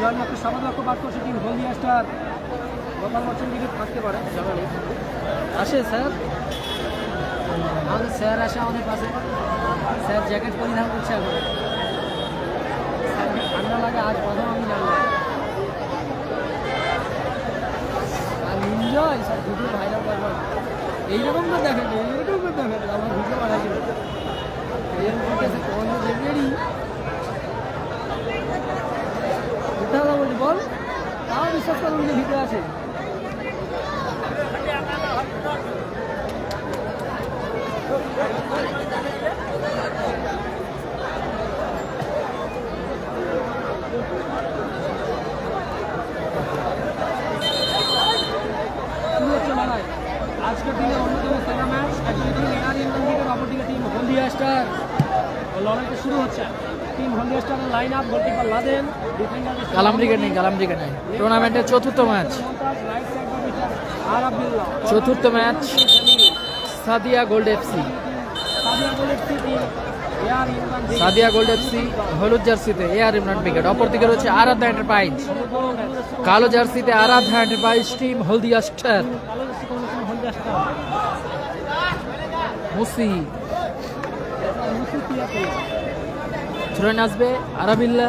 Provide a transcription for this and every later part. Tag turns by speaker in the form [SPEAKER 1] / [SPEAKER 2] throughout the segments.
[SPEAKER 1] জয়মাত্র সামাদক্ষ বাদ করছে টিম হলদিয়া স্টার গোপাল বচ্চন দিকে থাকতে পারে। জানা নেই আসে স্যার। আমাদের স্যার আসে আমাদের পাশে। স্যার জ্যাকেট পরিধান করছে এখন। স্যারকে ঠান্ডা লাগে, আজ প্রথম আমি জানলাম। আর এনজয় স্যার ভিডিও ভাইরাল করবেন। এইরকম তো দেখেন, এইরকম তো দেখেন। আমার ভিডিও বানাচ্ছিল এরকম করতেছে কোন দেখবেনই মিথ্যা কথা বলছি বল। তাও বিশ্বাস করুন যে ভিতরে আছে। আজকের দিনে অন্যতম সেরা ম্যাচ একদিকে টিম এআর ইন্ডিয়ান অপরদিকে টিম হলদিয়া স্টার লড়াইটা শুরু হচ্ছে। টিম হলদিয়া স্টারের line up goalkeeper Laden. Defender
[SPEAKER 2] Kalam cricket নেই কালাম ক্রিকেট নেই। টুর্নামেন্টের চতুর্থ ম্যাচ চতুর্থ match Sadia gold FC
[SPEAKER 1] Sadia AR
[SPEAKER 2] gold FC হলুদ জার্সিতে এ আর ইমরান ক্রিকেট অপরদিকে রয়েছে আরাধ্যা এন্টারপ্রাইজ কালো জার্সিতে Aradhya enterprise team Haldia star মুসি। ছুড়ে আসবে আরাবিল্লা।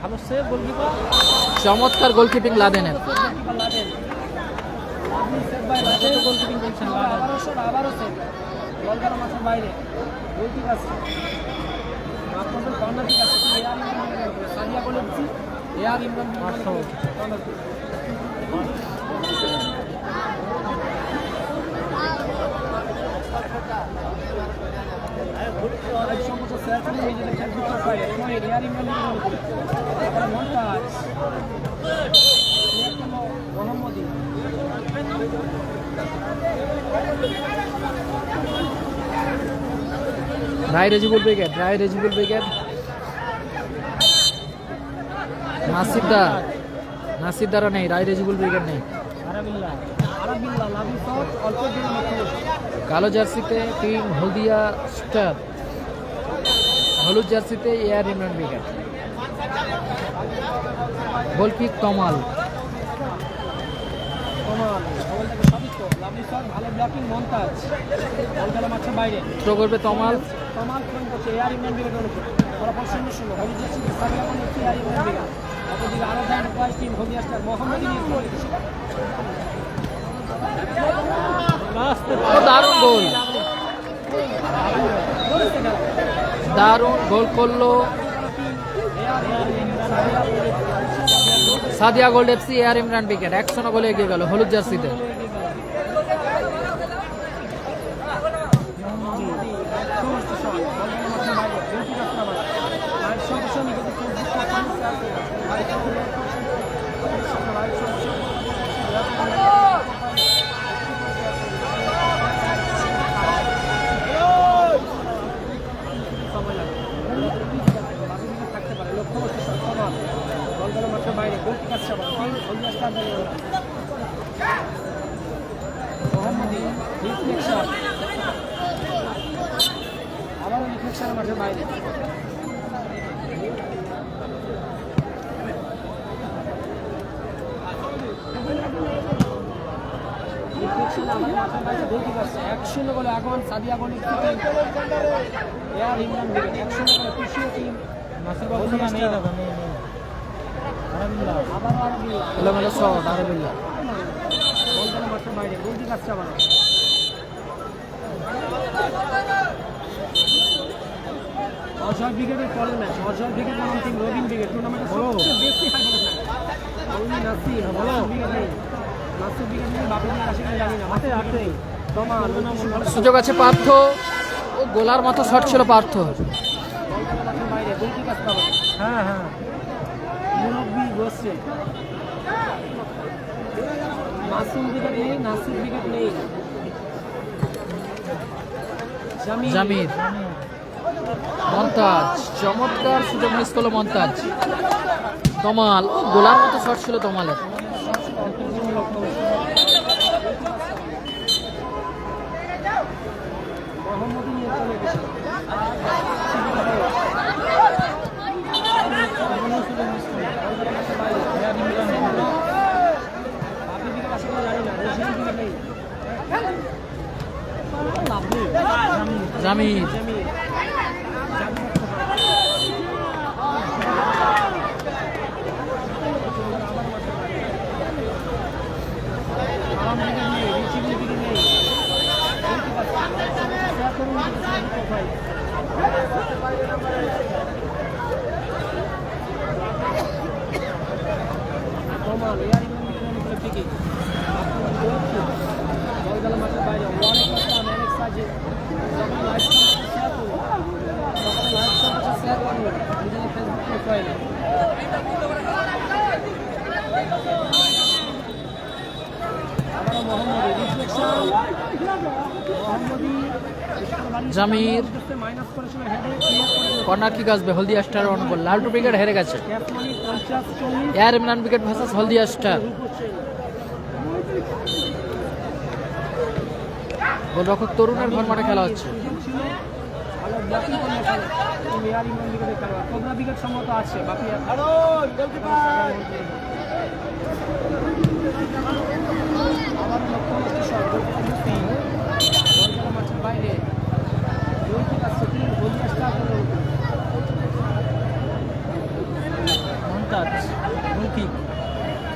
[SPEAKER 1] ভালো সেভ গোলকিপার
[SPEAKER 2] চমৎকার গোলকিপিং লাদেনের
[SPEAKER 1] গোলকিপিং করছেন আবারও শট আবারও সেভ বল মাঠের বাইরে গোল ঠিক আছে আপনাদের কর্নার ঠিক আছে এআর ইমরান সাদিয়া গোলের এআর ইমরান কর্নার আজ সমস্ত স্যার চলে এই যে দেখেন দুটো পায় সময় এআর ইমরান এবার
[SPEAKER 2] রায় রেজিবুল ব্রিগেড রায় রেজিবুল ব্রিগেড নাসিদ্দা নাসিদ্দারা নেই রায় রেজিবুল ব্রিগেড নেই। কালো জার্সিতে টিম হলদিয়া স্টার। হলুদ জার্সিতে এয়ার ইমরান ব্রিগেড গোলকিক কমাল থ্রো করবে তমাল। দারুণ গোল। দারুণ গোল করল Sadia gold FC air Imran wicket একশো গোলে এগিয়ে গেল হলুদ জার্সিতে
[SPEAKER 1] বাইরে গোল ঠিক আছে আবার হলদিয়া স্টার দাঁড়িয়ে মোহাম্মদী রিফ্লেকশন আবারও রিফ্লেকশন মাঠের বাইরে রিফ্লেকশন আমাদের মাঠের বাইরে গোল ঠিক আছে এক শূন্য গোলে আগমন সাদিয়া গলি এয়ার ইমরান দিকে এক শূন্য গোলে খুশিও টিম হলদিয়া স্টার আবারও আরবিল্লাহ
[SPEAKER 2] এলোমেলো শট আরবিল্লা
[SPEAKER 1] বল গেল মাঠের বাইরে আছে আবার অজয় ব্রিগেডের পরের ম্যাচ অজয় ব্রিগেড নাম রবিন ব্রিগেড টুর্নামেন্টে বেশি হাই বলো ব্রিগেড বাপের আসে জানি না রাখতে তোমা
[SPEAKER 2] সুযোগ আছে পার্থ। ও গোলার মতো শট ছিল পার্থ।
[SPEAKER 1] হ্যাঁ হ্যাঁ। মুরব্বী আসছে মাসুম উইকেট নেই নাসির উইকেট নেই। জামির
[SPEAKER 2] মন্তাজ চমৎকার সুযোগ মিস করল মন্তাজ তমাল ও গোলার মতো শট ছিল তমালের।
[SPEAKER 1] মোহাম্মদী নিয়ে চলে গেছে।
[SPEAKER 2] জামির
[SPEAKER 1] কমাল এয়ার ইংল্যান্ড করে ঠিকই বল গেল মাঠের বাইরে অনেক যখন লাইভ শেয়ার করব তখন লাইভ সম্পর্কে শেয়ার করব নিজেদের ফেসবুক প্রোফাইলে আবারও মোহাম্মদী রিফ্লেকশন মোহাম্মদী
[SPEAKER 2] জামির। কর্নার কিক আসবে Haldia star on ball Laltu wicket হেরে গেছে air Imran wicket versus Haldia star. গোলরক্ষক তরুণের ঘর মাঠে খেলা হচ্ছে।
[SPEAKER 1] ভালো ব্লকিং করে খেলে মেয়ার ইমরান উইকেটে খেলোয়াড় কোবরা উইকেট সম্মত আছে বাকি আর আবার লক্ষ্য হচ্ছে শট গোলকিপার মুফতি বল গেল মাঠের বাইরে গোলকিপার সেটিং গোলিয়া স্টার করল Montaj goal kick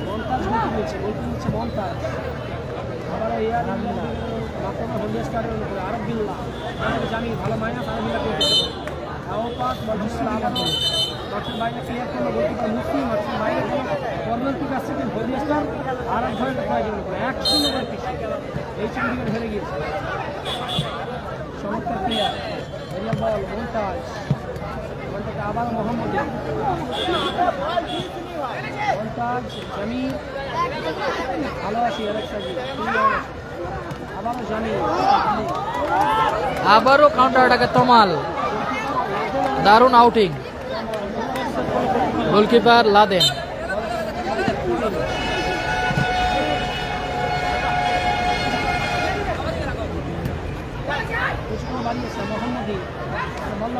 [SPEAKER 1] Montaj goal kick নিচ্ছে গোলকিক নিচ্ছে মন্তাজ আবারও এয়ার মাত্রা হলিয়া স্টারের উপরে আরব বিল্লা আমাদের জানি ভালো মাইনাস আরব বিল্লা করে দিচ্ছে আও পাস বলছিল আবার ক্লিয়ার করল গোলকিপার মুক্তি মাঠের বাইরে কর্নার কিক আসছে কিন্তু হলিয়া স্টার আরব ধরে দেখায় জন্য করে এক শূন্য পিছিয়ে এই হেরে গিয়েছে। চমৎকার প্লেয়ার বল আবার মোহাম্মদী মন্তাজ জামির ভালো আছি? আবারও জামির
[SPEAKER 2] আবারও কাউন্টার তমাল। দারুণ আউটিং গোলকিপার লাদেন।
[SPEAKER 1] কিছুক্ষণ বাড়িয়েছে মোহাম্মদী বল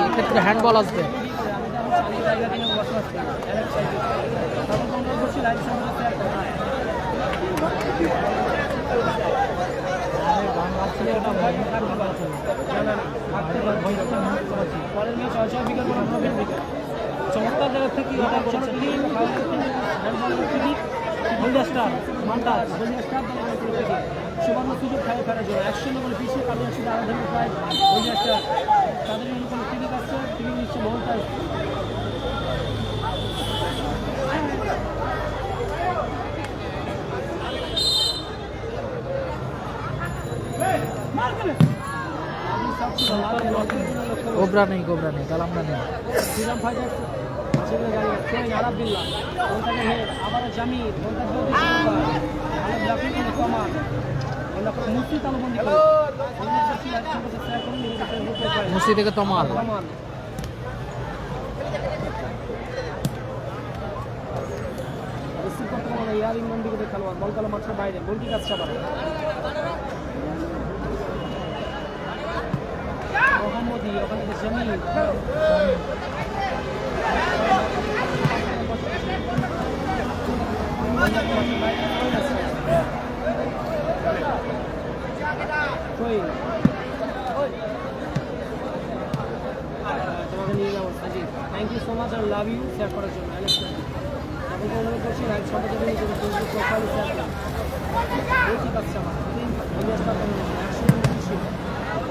[SPEAKER 1] এক্ষেত্রে হ্যান্ডবল থাকবে মোহাম্মদের সঙ্গে প্রতিপক্ষ দলের খেলোয়াড় প্রচেষ্টা প্রবলেম হচ্ছে
[SPEAKER 2] দারুণ শট ছিল জামিরের ভালো সেভ গোলকিপার মুসি এক্ষেত্রে হ্যান্ডবল আসবে
[SPEAKER 1] চমৎকার জায়গা থেকে অর্ডার করেছে হলদিয়া স্টার মান্টাস হলদিয়া স্টার সুবর্ণ সুযোগ খায় ফেরার জন্য একশো নম্বর পিছিয়ে কালিয়া ছিল আরাধনা প্রায় হলদিয়া স্টার তাদের এরকম ক্লিনিক আসছে ক্লিনিক নিচ্ছে মহন্তাজ
[SPEAKER 2] গোবরা নেই গোবরা নেই কালামরা নেই
[SPEAKER 1] শ্রীরাম ফাইটার ছেলে গাড়ি ট্রেন আরাবিল্লা ওখানে হেড আবার জামির ওখানে জ্যোতি ভালো ব্লকিং করে কমান ওটা মুক্তি তালবন্দি করে
[SPEAKER 2] মুসি থেকে তমাল
[SPEAKER 1] ইংল্যান্ড দিকে খেলোয়াড় বল গেল মাঠের বাইরে গোল কিক আসছে আবার মোহাম্মদী ওখানে Sajid thank you so much R love you share করার জন্য আপনাকে অনুরোধ করছি নিজের ফেসবুক প্রোফাইলে শেয়ার করুন ঠিক আছে আমার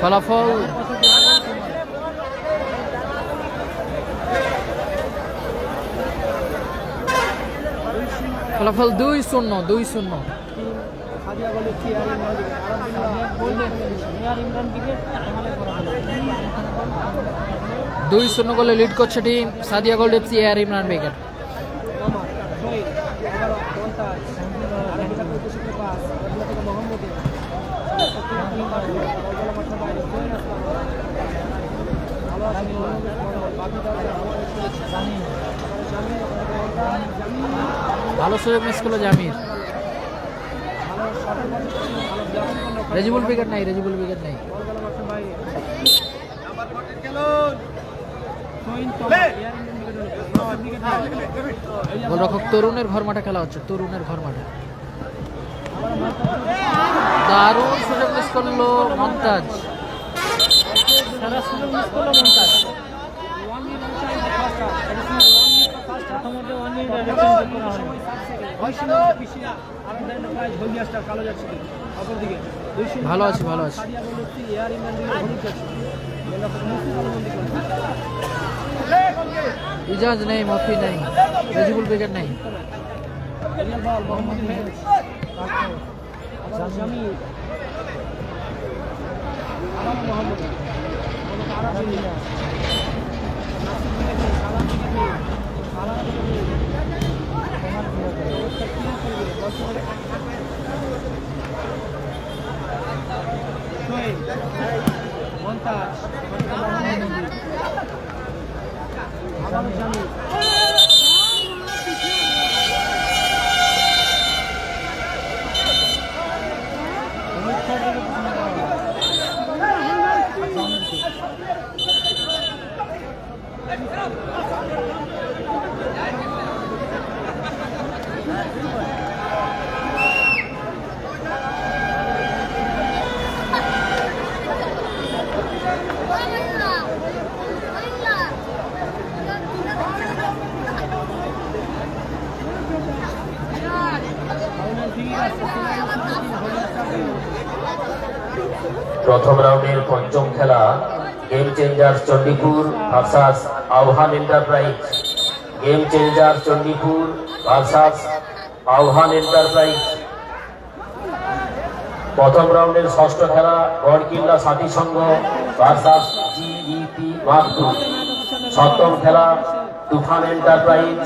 [SPEAKER 1] ফলাফল?
[SPEAKER 2] ফলাফল দুই শূন্য দুই শূন্য। দুই শূন্য গোলে লিড করছে team Sadia gold FC Imran brigade
[SPEAKER 1] ভালো
[SPEAKER 2] সুযোগ মিস করল জামির। রেজিবুল ব্রিগেড নাই রেজিবুল ব্রিগেড নাই।
[SPEAKER 1] বল গেল মাঠের
[SPEAKER 2] গোলরক্ষক তরুণের ঘর মাঠে খেলা হচ্ছে তরুণের ঘর মাঠে দারুণ সুযোগ মিস করল
[SPEAKER 1] মমতাজ
[SPEAKER 2] ভালো আছে, ভালো আছে। ইজাজ নেই মফি নেই রেজিবুল ব্রিগেড নেই
[SPEAKER 1] real
[SPEAKER 3] Thank you. Chandipur versus Ahvan enterprise. Game changer Chandipur versus Ahvan enterprise. প্রথম রাউন্ডের ষষ্ঠ খেলা গড়কিল্লা সাথী সংঘ ভার্সাস জিইপি মাহতুর সপ্তম খেলা তুফান এন্টারপ্রাইজ।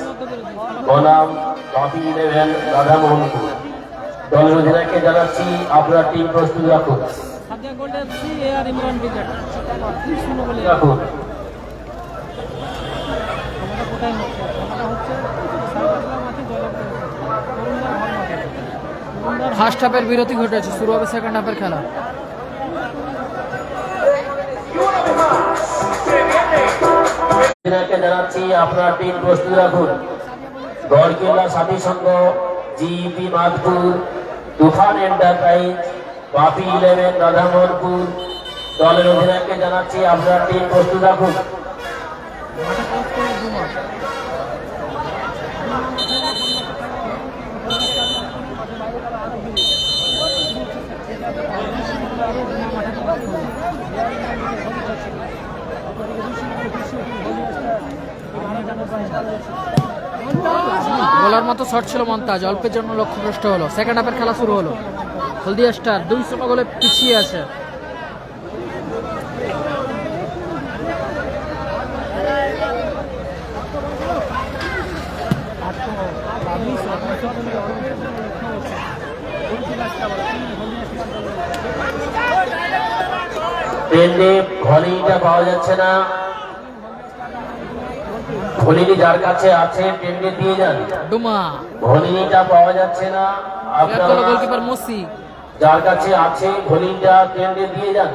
[SPEAKER 3] বনাম বাপি ইলেভেন রাধামোহনপুর। দলের অধিনায়ককে জানাচ্ছি আপনার টিম প্রস্তুত রাখুন।
[SPEAKER 2] ফার্স্ট হাফের বিরতি ঘটেছে। শুরু হবে সেকেন্ড হাফের খেলা।
[SPEAKER 3] জানাচ্ছি আপনার টিম প্রস্তুত রাখুন। Garkilla Sathi Sangha GEP Madhpur Tufan enterprise Bapi eleven Radhamohanpur দলের অধিনায়ককে জানাচ্ছি, আপনার টিম প্রস্তুত রাখুন
[SPEAKER 2] বলার মতো শট ছিল মন্তাজ অল্পের জন্য লক্ষ্যভ্রষ্ট হলো। সেকেন্ড হাফের খেলা শুরু হলো। হলদিয়া স্টার দুই শূন্য গোলে পিছিয়ে আছে।
[SPEAKER 3] ঘলিটা পাওয়া যাচ্ছে না। ঘলিনি যার কাছে আছে ট্রেন্ডে দিয়ে যান।
[SPEAKER 2] ডুমা।
[SPEAKER 3] ঘলিনিটা পাওয়া যাচ্ছে না। আপনারা
[SPEAKER 2] গোলকিপার মসি।
[SPEAKER 3] যার কাছে আছে ঘলিটা কেন্দ্রে দিয়ে যান।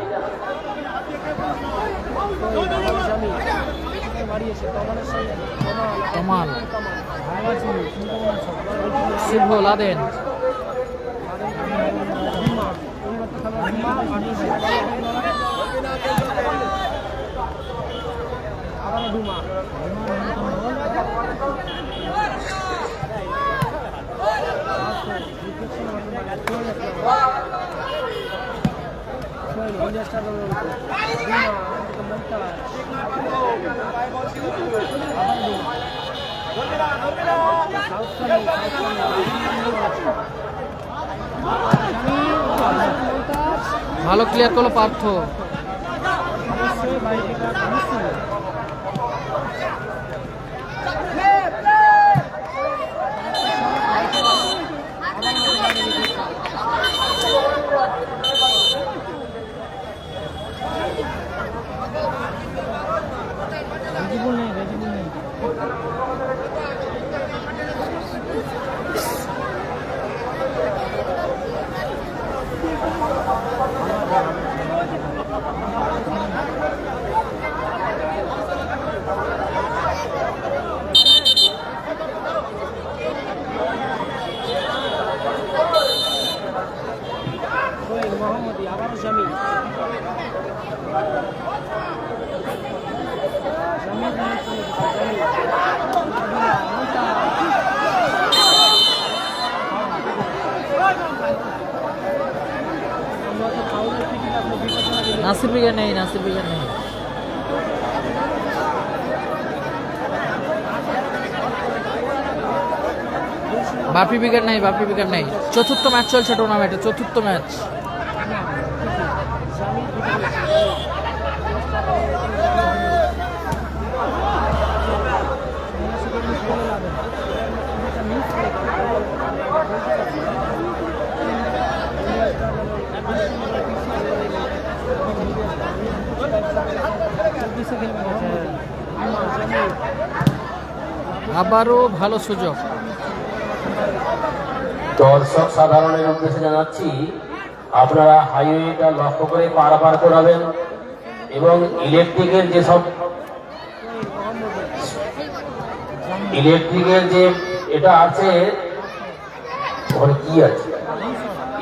[SPEAKER 1] কমাল। শুভ লাদেন। ভালো ক্লিয়ার করল পার্থ
[SPEAKER 4] অবশ্যই বাইরে অবশ্যই রেজিবুল নেই রেজিবুল নেই সোহেল মোহাম্মদী আবারও জামিল জামিল নিয়ে চলে গেছে, জামিল আমরা তো ফাউলের টিকিট আপনি
[SPEAKER 1] বিঘা নেই বিঘা নেই। বাপি বিকেট নেই, বাপি বিকেট নেই। চতুর্থ ম্যাচ চলছে টুর্নামেন্টে চতুর্থ ম্যাচ আবারও ভালো সুযোগ।
[SPEAKER 3] দর্শক সাধারণের উদ্দেশ্যে জানাচ্ছি, আপনারা হাইওয়েটা লক্ষ্য করে পারাপার করাবেন এবং ইলেকট্রিকের যেসব ইলেকট্রিকের যে এটা আছে কি আছে?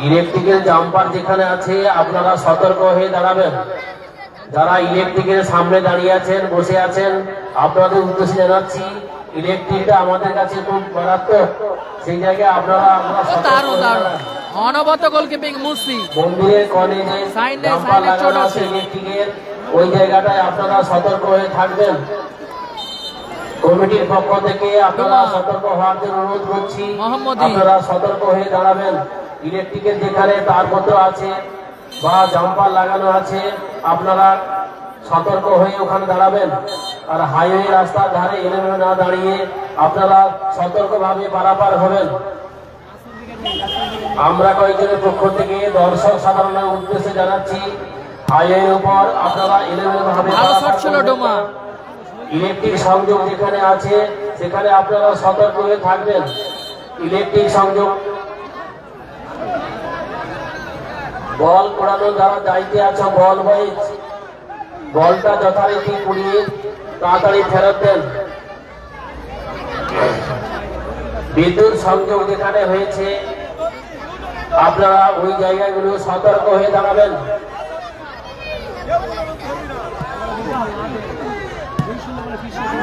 [SPEAKER 3] ইলেকট্রিকের জাম্পার যেখানে আছে, আপনারা সতর্ক হয়ে দাঁড়াবেন। যারা ইলেকট্রিকের সামনে দাঁড়িয়ে আছেন, বসে আছেন, আপনাদের উদ্দেশ্যে জানাচ্ছি ইলেকট্রিকটা আমাদের কাছে খুব মারাত্মক সেই জায়গায় আপনারা
[SPEAKER 1] দারুণ দারুণ অনবত গোলকিপিং মুসি
[SPEAKER 3] মন্দিরের কনে যে
[SPEAKER 1] সাইন
[SPEAKER 3] জাম্পার
[SPEAKER 1] চোট আছে।
[SPEAKER 3] ইলেকট্রিকের ওই জায়গাটায় আপনারা সতর্ক হয়ে থাকবেন। কমিটির পক্ষ থেকে আপনারা সতর্ক হওয়ার জন্য অনুরোধ করছি। আপনারা সতর্ক হয়ে দাঁড়াবেন। ইলেকট্রিকের যেখানে তারপত্র আছে বা জাম্পার লাগানো আছে আপনারা সতর্ক হয়ে ওখানে দাঁড়াবেন। আর হাইওয়ে রাস্তার ধারে এলোমেলো না দাঁড়িয়ে আপনারা সতর্কভাবে পারাপার হবেন। আমরা কয়েকজনের পক্ষ থেকে দর্শক সাধারণের উদ্দেশ্যে জানাচ্ছি হাইওয়ের উপর আপনারা এলোমেলো ভাবে ইলেকট্রিক সংযোগ যেখানে আছে সেখানে আপনারা সতর্ক হয়ে থাকবেন। ইলেকট্রিক সংযোগ। বল পোড়ানো যারা দায়িত্বে আছে বল বয়েজ। বলটা যথারীতি পুড়িয়ে তাড়াতাড়ি ফেরত দেন। বিদ্যুৎ সংযোগ যেখানে হয়েছে, আপনারা ওই জায়গাগুলো সতর্ক হয়ে দাঁড়াবেন।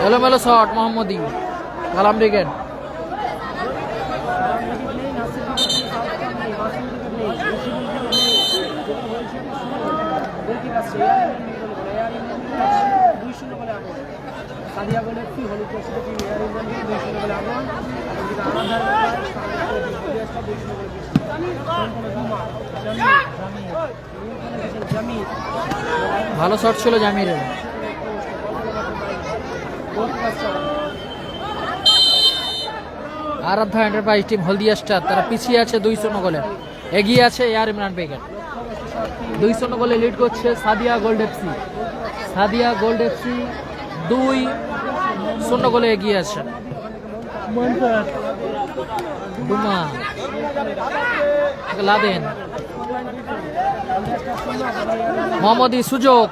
[SPEAKER 1] এলোমেলো শট, মোহাম্মদী কালাম ব্রিগেড। ভালো শট ছিল জামিরের। Aradhya enterprise team Haldia star তারা পিছিয়ে আছে দুই শূন্য গোলে। এগিয়ে আছে এয়ার ইমরান বেগের দুই শূন্য গোলে লিড করছে Sadia gold FC Sadia gold FC দুই শূন্য গোলে এগিয়ে আছে। ডুমা লাদেন। মোহাম্মদী সুযোগ।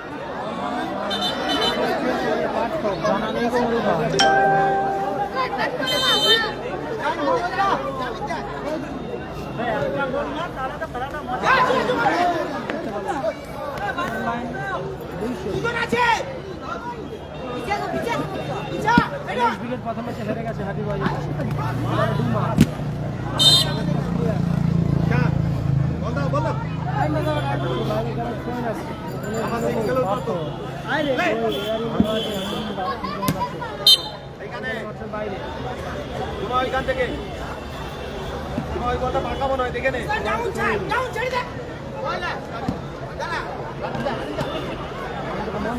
[SPEAKER 1] উইকেট প্রথম ম্যাচে হেরে গেছে বাইরে
[SPEAKER 5] এখান থেকে ওই কথা ফাঁকা মনে হয় দেখে নে
[SPEAKER 1] মন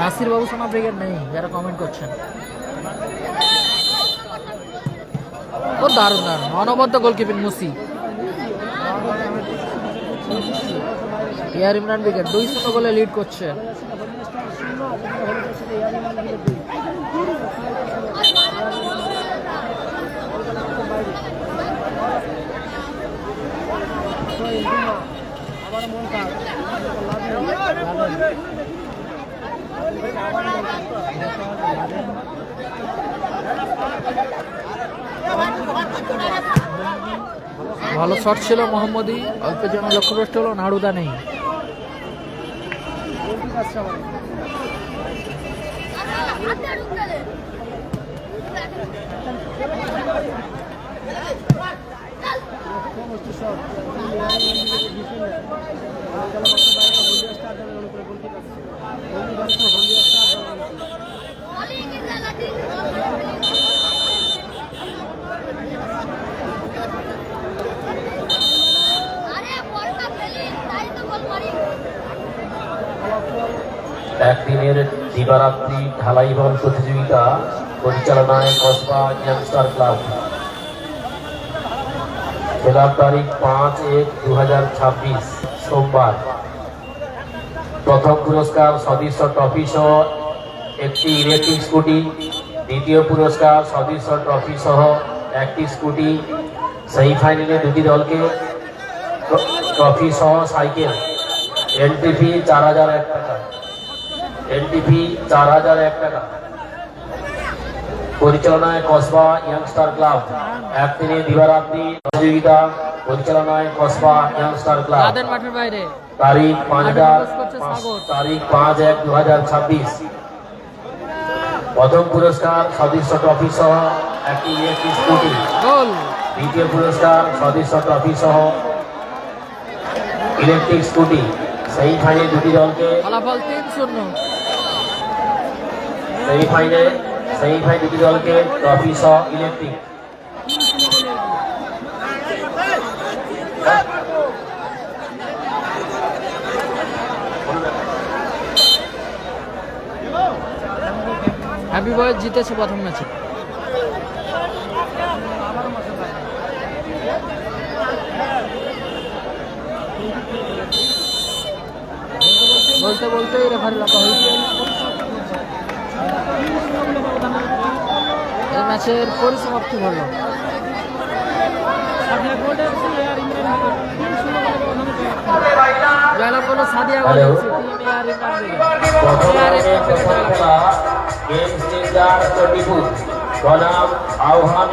[SPEAKER 2] নাসির বাবু সোনা ব্রিগেড নেই যারা কমেন্ট করছেন। ও দারুণ দারুণ। অনবদ্য গোলকিপিং মুসি। ইয়ার ইমরান ব্রিগেড দুই শূন্য গোলে লিড করছে। ভালো শট ছিল মোহাম্মদী অল্পের জন্য লক্ষ্যভ্রষ্ট হলো নাড়ুদা নেই
[SPEAKER 1] গোলকিপ আসছে আবার সমস্ত সব ডিফেন্ডার হলদিয়া স্টার দলের উপরে গোলকিপ আসছে হলদিয়া স্টার দলের উপরে
[SPEAKER 6] আরে বলটা ফেলি তাই তো বল মারি
[SPEAKER 3] একদিনের দিবারাত্রি ঢালাই বল প্রতিযোগিতা পরিচালনায় কসবা ইয়াংস্টার ক্লাব খেলার তারিখ পাঁচ এক দু হাজার ছাব্বিশ, সোমবার। প্রথম পুরস্কার সদস্য ট্রফি সহ একটি ইলেকট্রিক স্কুটি, দ্বিতীয় পুরস্কার সদস্য ট্রফি সহ একটি স্কুটি, সেমিফাইনালে দুটি দলকে ট্র- ট্রফি সহ সাইকেল। এন্ট্রি ফি চার হাজার এক টাকা। এনটিপি চার হাজার এক টাকা। পরিচালনায় কসবা ইয়াংস্টার ক্লাব একদিনে দিবারাত্রি প্রতিযোগিতা। পরিচালনায় কসবা ইয়াংস্টার ক্লাব
[SPEAKER 2] মাঠের বাইরে।
[SPEAKER 3] তারিখ পাঁচ হাজার। তারিখ পাঁচ এক দু হাজার ছাব্বিশ। প্রথম পুরস্কার সদস্য ট্রফি সহ একটি ইলেকট্রিক স্কুটি। দ্বিতীয় পুরস্কার সদস্য ট্রফি সহ ইলেকট্রিক স্কুটি। সেই ফাইনে দুটি দলকে।
[SPEAKER 2] ফলাফল তিন শূন্য।
[SPEAKER 3] সেমিফাইনালে সেমিফাইনাল দুটি দলকে ট্রফি সহ ইলেকট্রিক।
[SPEAKER 2] হ্যাপি বয় জিতেছে প্রথম ম্যাচে। বলতে বলতে রেফারি লম্বা হয়েছে এই ম্যাচের পরিসমাপ্তি হলো জয়লাভ করল সাদিয়া. গোল।
[SPEAKER 3] প্রথম খেলা বনাম আহ্বান